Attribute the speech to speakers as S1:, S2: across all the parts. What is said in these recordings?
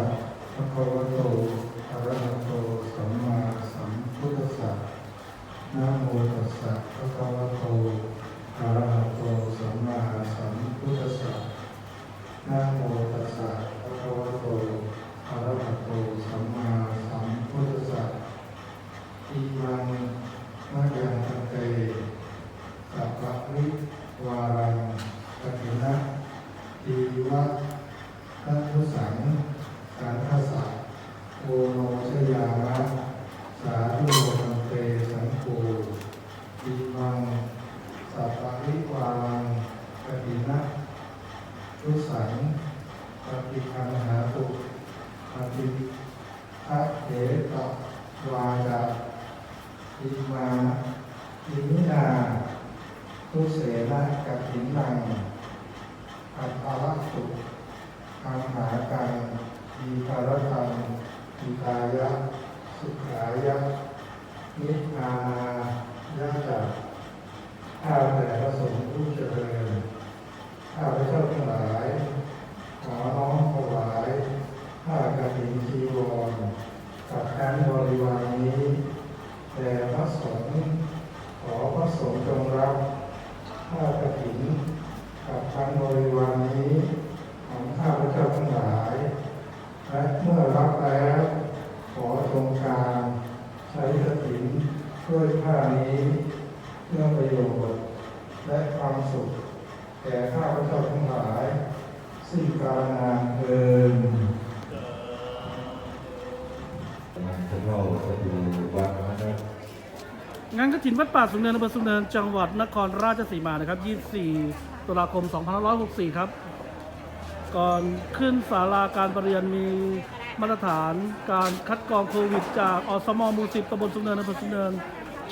S1: ะภะคะวโตอะระหะโตสัมมาสัมพุทธัสสะนะโมตัสสะภะคะวโตอะระหะโตสัมมาสัมพุทธัสสะนะโมตัสสะภะคะวโตอะระหะโตสัมมาสัมพุทธัสสะอิมังมะยังเตสัพพะริวารังกถินะทีวะทัตทุสัง การทัสสะโอโนชยามะสาธุโมเตสังโฆอิมังสัพพะริวารังกถินะทุสังปฏิคันหาตุปฏิทัพเถตวาดาอิมาอิมินาทุเสนะกับหินังอัตภาระสุอังหากันมีภารกังมีกายะ สุขายะ นิพพานายะจักข้าแต่พระสงฆ์ผู้เจริญข้าพระเจ้าทั้งหลาย ขอน้อมถวายผ้ากฐินจีวรกับการบริวารนี้แด่พระสงฆ์ขอพระสงฆ์จงรับ ข้ากฐินกับทางบริ วารนี้ของข้าพเจ้าทั้งหลาย และเมื่อรับแล้ว ขอจงการใช้กฐินด้วยผ้านี้เพื่อประโยชน์และความสุข แก่ข้าพเจ้าทั้งหลายสิ้นกาลนานเทิน
S2: จะเข้าไปดูวัดนะครับ
S3: งานกฐินวัดป่าสุนเนินอำเภอสุนเนินจังหวัดนครราชสีมานะครับ 24 ตุลาคม 2564 ครับ ก่อนขึ้นศาลาการประเรียนมีมาตรฐานการคัดกรองโควิด จากอสมมูสิบตำบลสุนเนินอำเภอสุนเนิน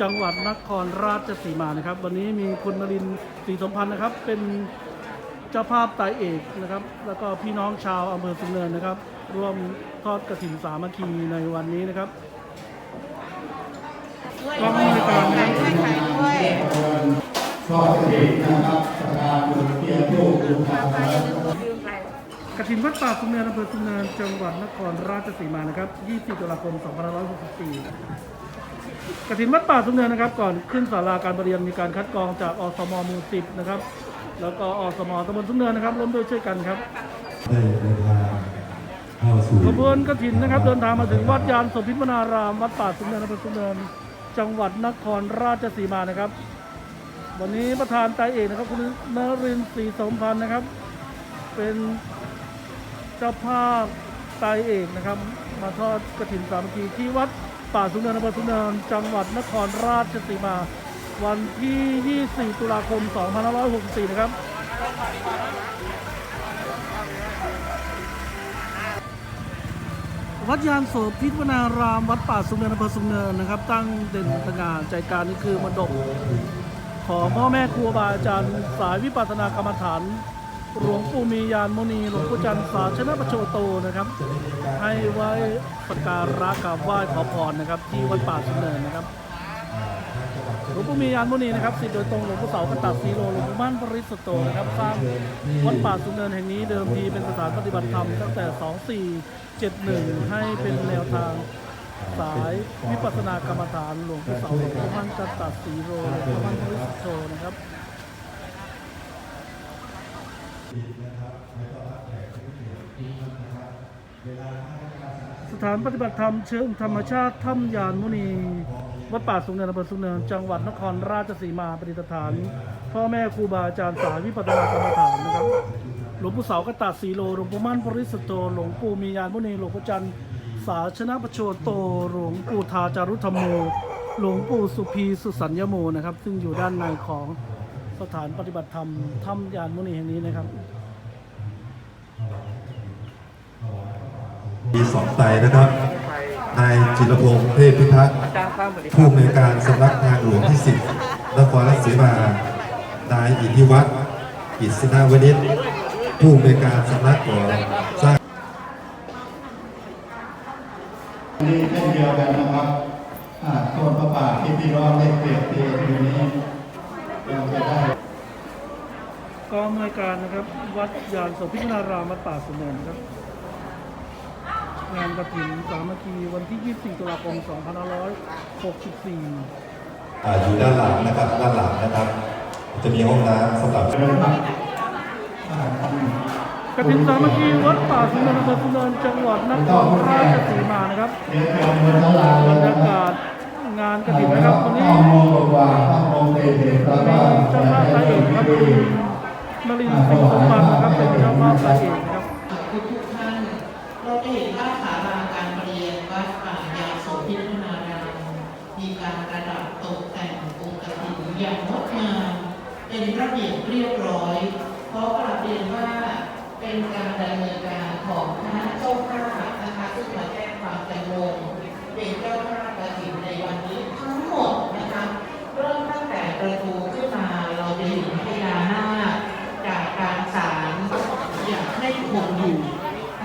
S3: จังหวัดนครราชสีมานะครับ วันนี้มีคุณนรินทร์ศรีสมพันธ์นะครับ เป็นเจ้าภาพไตรเอกนะครับ แล้วก็พี่น้องชาวอำเภอสุนเนินนะครับ ร่วมทอดกฐินสามัคคีในวันนี้นะครับ ก็มีการนะครับ
S1: ก็จะเห็นนะครับประธานบุญเกียรติผู้ดูทางนะครับ
S3: กฐินวัดป่าสุนเนินอำเภอสุนเนินจังหวัดนครราชสีมานะครับ 24 ตุลาคม 2564กฐินวัดป่าสุนเนินนะครับ ก่อนขึ้นศาลาการประเรียนมีการคัดกรองจากอสมหมู่10นะครับ แล้วก็อสมตำบลสุนเนินนะครับร่วมด้วยช่วยกันครับ
S2: ได้เดินทางเข้าสู่
S3: ขบวนกฐินนะครับ เดินทางมาถึงวัดยานสมพิมนารามวัดป่าสุนเนินอำเภอสุนเนิน จังหวัดนครราชสีมานะครับ วันนี้ประธานไตเอกนะครับคุณนรินทร์ศรีสมพันธ์นะครับ เป็นเจ้าภาพไตเอกนะครับ มาทอดกระถินสามัคคีที่วัดป่าสุนเนินอำเภอสุนเนินจังหวัดนครราชสีมา วันที่ 24 ตุลาคม 2564 นะครับ วัดยานโสพิวนาราม วัดป่าสุนเนินอำเภอสุนเนินนะครับ ตั้งเด่นตระหง่านใจกลารนี่คือมณฑปของพ่อแม่ครูบาอาจารย์สายวิปัสสนากรรมฐานหลวงปู่มียานมนีหลวงปู่จันทร์สาชนะประโชโตนะครับ ให้ไว้สักการะกราบไหว้ขอพรนะครับ ที่วัดป่าสุนเนินนะครับหลวงปู่มียานมุนีนะครับสิทธิ์โดยตรงหลวงปู่เสากตัดสีโลหลวงปู่มั่นปริสุทธโตนะครับสร้างวัดป่าสุนเนินแห่งนี้เดิมทีเป็นสถานปฏิบัติธรรมตั้งแต่ 71 ให้เป็นแนวทาง สายวิปัสสนากรรมฐานหลวงปู่เสาหลวงปู่มั่นจัตตัดสีโลหลวงปู่มั่นปริสุทธโตนะครับสถานปฏิบัติธรรมเชิงธรรมชาติถ้ำยานมุนี วัดป่าสุงเนินอำเภอสุงเนินจังหวัดนครราชสีมาประดิษฐาน พ่อแม่ครูบาอาจารย์สายวิปัสสนากรรมฐานนะครับ ลวงปู่เสากตัดสีโลหลวงปู่มั่นปริสุทธโตหลวงปู่มียานมุนีหลวงปู่จันทร์สาชนะประโชโตหลวงปู่ทาจารุธรรมโมหลวงปู่สุพีสุสัญญโมนะครับ ซึ่งอยู่ด้านในของสถานปฏิบัติธรรมถ้ำยานมุนีแห่งนี้นะครับ
S2: มีสองไตนะครับ นายจิรพงษ์เทพพิทักษ์ผู้อำนวยการสำนักงานหลวงที่10นครราชสีมา นายอิทธิวัฒน์กิษณวณิช ผู้อำนวยการสำนักก่อสร้าง
S1: นี่เช่นเดียวกันนะครับอ่าต้นพระป่าที่พี่น้องได้เปรียบเทียบอยู่นี้เราจะได้
S3: กองอำนวยการนะครับ วัดยานโสพิณารามวัดป่าสุนเนินนะครับงานกระถิ่นสามัคคีวันที่ 24 ตุลาคม 2564
S2: อ่าอยู่ด้านหลังนะครับ ด้านหลังนะครับ จะมีห้องน้ำสำหรับ
S3: กระถิ่นสามัคคีวัดป่าสุนทรอำเภอสุนทรจังหวัดนครราชสีมานะครับ
S4: เรียวจะเอาเงินละลาย
S3: บรร
S4: นะ
S3: ยากาศงานกระถิ่นนะครับวันนี้
S4: มงกว่าๆเก้าโมงเศษๆแล้วก็
S3: เจ้าภาพสายเอกครับนรินทร์สิงห์สมบัตินะครับเป็นเจ้าภาพสายเอกครับ
S5: ทุกทุกๆท่านเราจะเห็นว่าศาลาการประเรียนวัดป่ายาโสภินารามมีการประดับตกแต่งองค์กฐินอย่างงดงามเป็นระเบียบเรียบร้อย เพรากราบเรียนว่าเป็นการดำเนินการของคณะเจ้าภาพนะคะซึ่งมาแจ้ความจำนงเป็นเจ้าภาพกฐินในวันนี้ทั้งหมดนะคะเริ่มตั้งแต่ประตูขึ้นมาเราจะเห็นพญานาคจากการสารอยากให้คงอยู่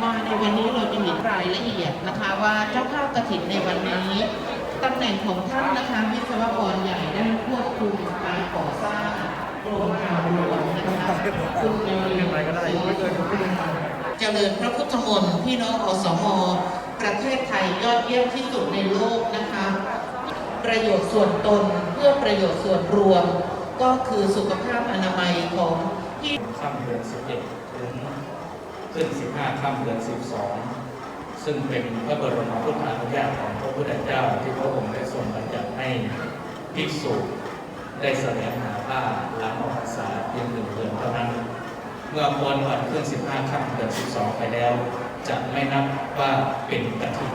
S5: มาในวันนี้เราจะเห็นรายละเอียดนะคะว่าเจ้าภาพกฐินในวันนี้ตำแหน่งของท่านนะคะวิศวกรใหญ่ได้ควบคุมการก่อสร้าง เจริญพระพุทธมนต์พี่น้องอสมประเทศไทยยอดเยี่ยมที่สุดในโลกนะคะ ประโยชน์ส่วนตนเพื่อประโยชน์ส่วนรวม ก็คือสุขภาพอนามัยของพี่
S6: ค่ำเดือน11ถึงขึ้น 15ค่ำเดือน 12 ซึ่งเป็นพระบรมพุทธานุญาตของพระพุทธเจ้าที่พระองค์ได้ทรงบัญญัติให้ภิกษุ ได้แสวงหาผ้าหลังออกพรรษาเพียงหนึ่งเดือนเท่านั้น เมื่อพ้นวันขึ้น15ค่ำเดือน12ไปแล้ว จะไม่นับว่าเป็นกฐิน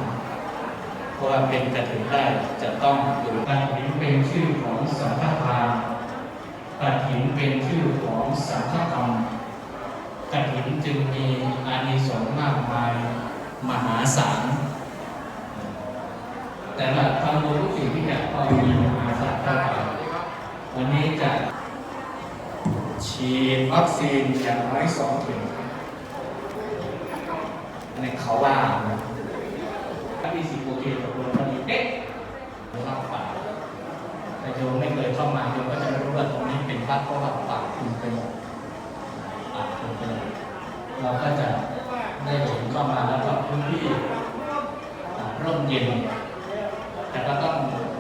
S6: เพราะว่าเป็นกฐินได้จะต้องอยู่กฐินเป็นชื่อของสังฆทานกฐินเป็นชื่อของสังฆกรรมกฐินจึงมีอานิสงส์มากมายมหาศาลแต่ละทางโลกสิ่งที่อยากก็มีมหาศาลเท่ากัน วันนี้จะฉีดวัคซีนอย่างน้อยสองเข็มอันเขาว่านะถ้ามีสิบโอเคตกลงกันดีเอ๊ะมากกว่าแต่โยมไม่เคยเข้ามาโยมก็จะไม่รู้ว่าตรงนี้เป็นวัดเพราะว่าป่าคุณไปหมดป่าคุณไปหมดเราก็จะได้เห็นเข้ามาแล้วก็พื้นที่ร่มเย็น แต่ก็ต้อง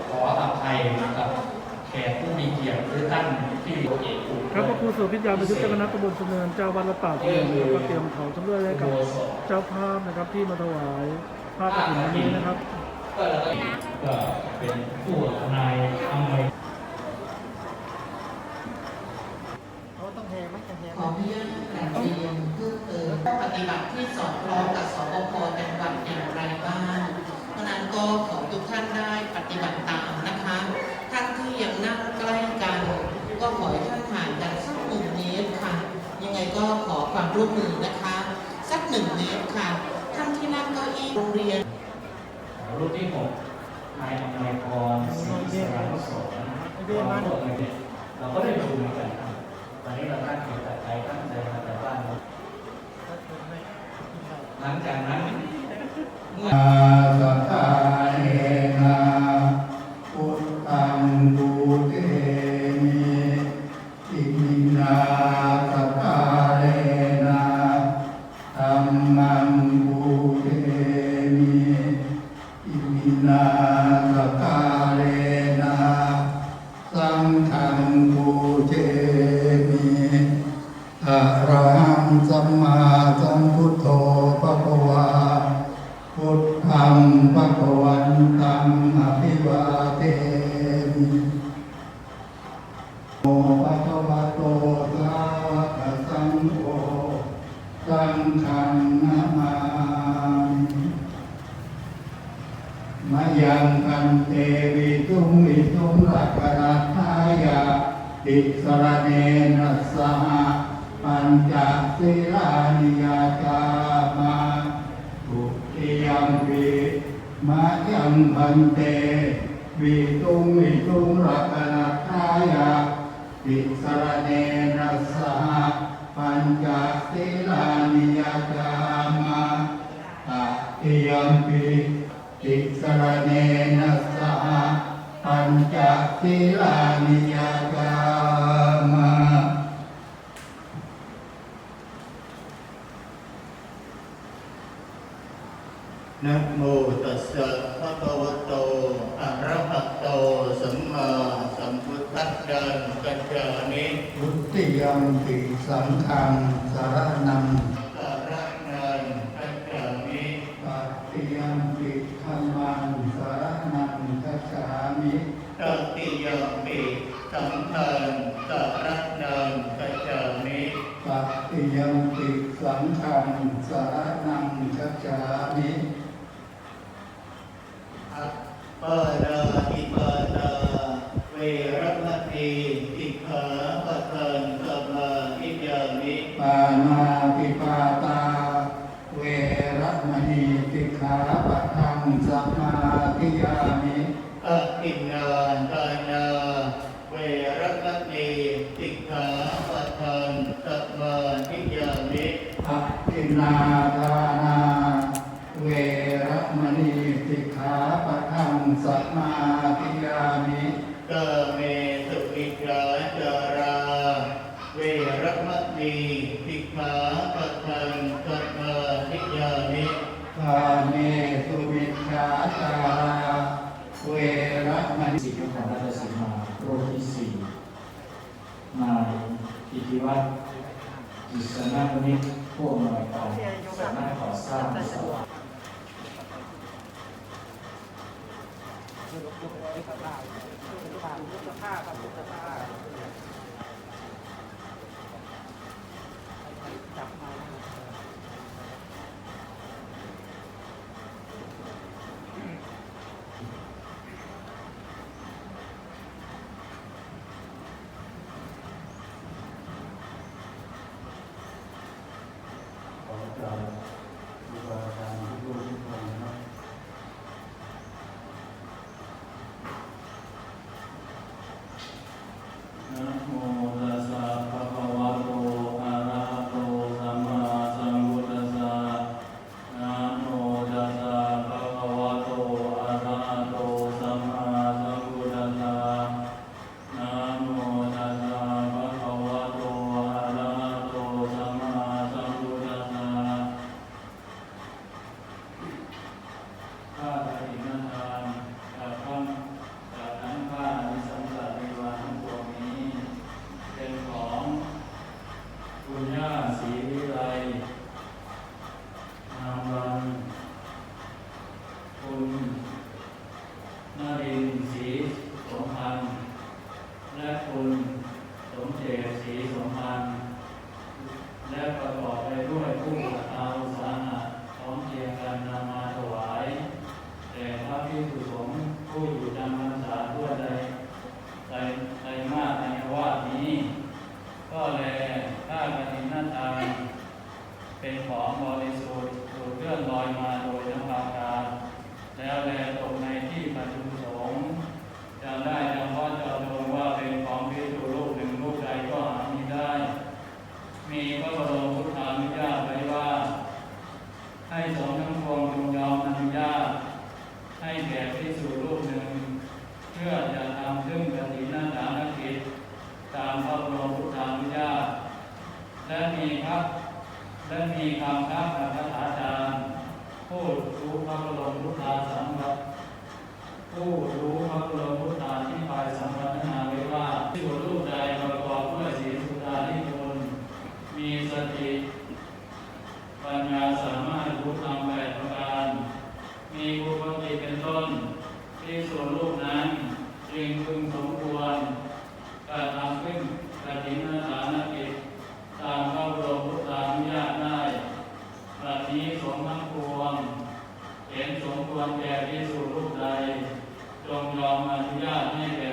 S6: ขออภัย แขกผู้มีเกียรติหรือท่านที่อยู่เอกอุ
S3: ครับพระครูสุพิทยาประยุทธ์เจ้าคณะตำบลสุนเนินเจ้าวัดละป่าสุนเนินนะครับก็เตรียมเผาสำเร็จให้กับเจ้าภาพนะครับที่มาถวายผ้ากฐินวันนี้นะครับ
S6: ก็แล้วก็ก็เป็นผู้ทนายอำนวย
S5: ขออนุญาตกราบเรียนเพิ่มเติมข้อปฏิบัติที่สอดคล้องกับสบคจังหวัดอย่างไรบ้างเพราะฉะ นั้นก็ขอทุกท่านได้ปฏิบัติตามนะคะ ท่านที่ยังนั่งใกล้กัน ก็ขอให้ท่านห่างกันสักหนึ่งเมตรค่ะ ยังไงก็ขอความร่วมมือนะคะ สักหนึ่งเมตรค่ะ ท่านที่นั่งเก้าอี้โรงเรียน
S6: รูปที่หกนายอำนวยพรศรีสารนุสรเราพวกนี้เราก็ได้ดูเหมือนกันครับวันนี้เราตั้งใจแต่ใจตั้งใจมาแต่บ้านหลังจากนั้น
S4: สัทธา ติสรเนนัสสหปัญจศีลานิยาจามาทุติยมปิมายังพันเตวิตุงวิตุงรักนัทายาติสรเนนัสสหปัญจศีลานิยาจามาตติยมปิติสรเนนัสสหปัญจศีลานิยาจามา น
S7: นะโมตัสสะภะคะวะโตอะระหะโตสัมมาสัมพุทธัสสะกัจจามิ
S8: วุติยัมปิสังฆังสารนัง
S7: สาระนังกัจจามิ
S8: ปัตติยัมปิธรรมังสารนังคัจฉามิ
S7: ตติยมปิสังฆัง
S8: ภิยามิ
S7: อะอินนาทานาเวรคติสิกขาปะทังสมาธิยามิ
S8: อะตินาทานาเวรมณีติขาปะทังสัมมาทิยามิ
S7: กเมจาจารา เวรมณีสิกขาปะทังสมาธิยามิ
S8: กาเมสุมิชฌาจารา เวระมณี
S6: สิทธิ์นครราชสีมาโรคที่สี่นายอิท ธิวัฒน์กิษณวณิชผู้อำนวยการสำนักก่อสร้างสวรรค์
S8: ข
S9: และมีครับ และมีคำครับกับพระอาจารย์ผู้รู้พระบรมพุทธาสัมบัตผู้รู้พระบรมพุทธาที่ปลายสัมปันาไว้ว่าที่สุรูปใดประกอบด้วยศีลสุดานิพนธ์มีสติปัญญาสามารถรู้ธรรมแปดประการ มีบุพติเป็นต้น ที่ส่วนรูปนั้นจึงพึงสมควรกระทำขึ้นกฐินนาสานกิจ ตามพระบรมพุทธานุญาตได้บัดนี้สงทั้งปวง เห็นสมควรแก่ที่สุรูปใด จงยอมอนุญาตให้แก่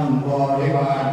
S8: งบริวาร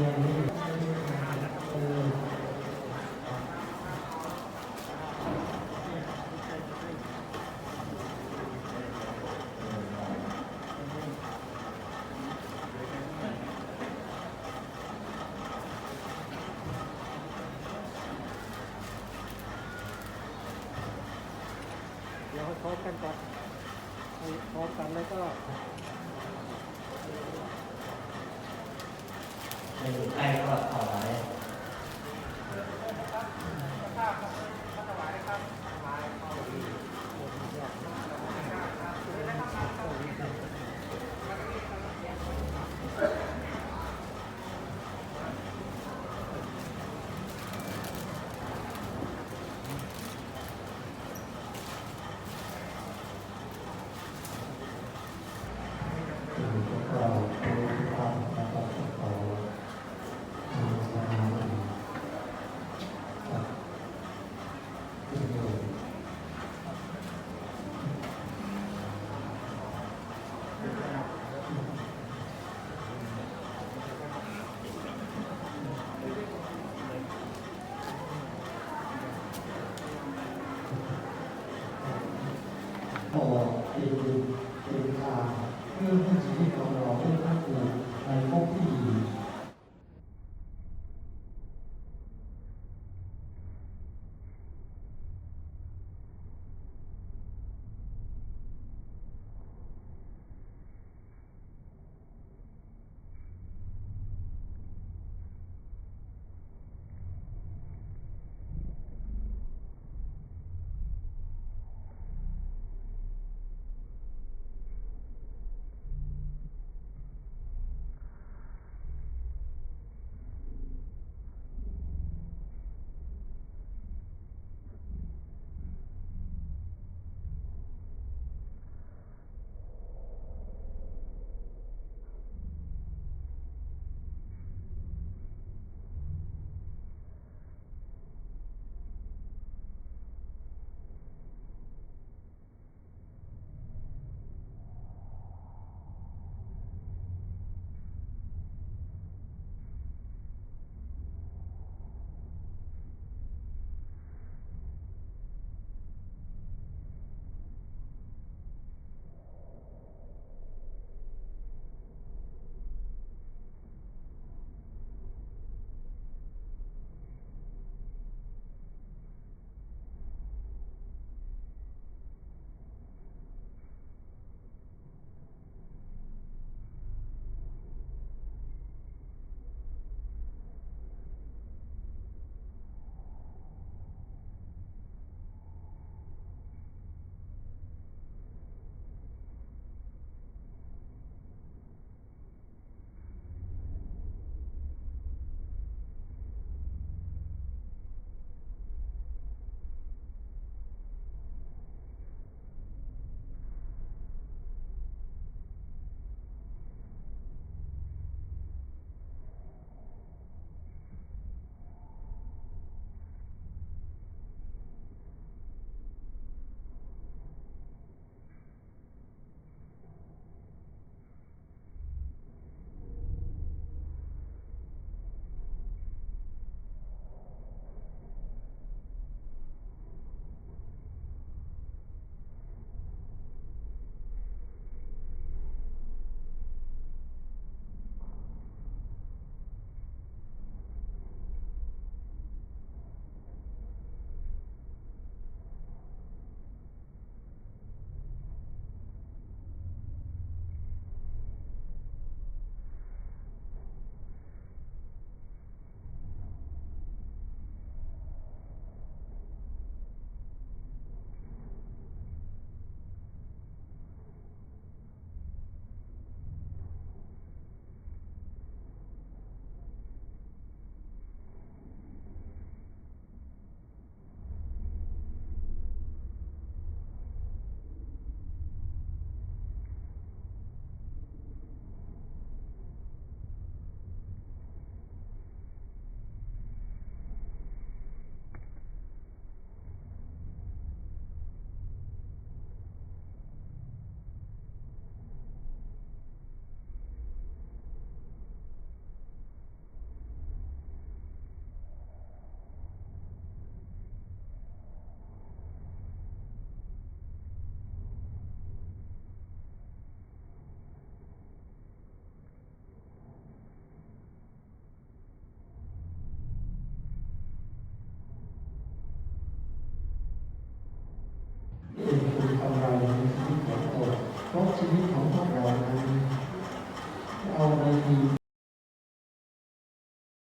S8: Yeah. อยู่ใก
S10: ล้ก็ต่อไป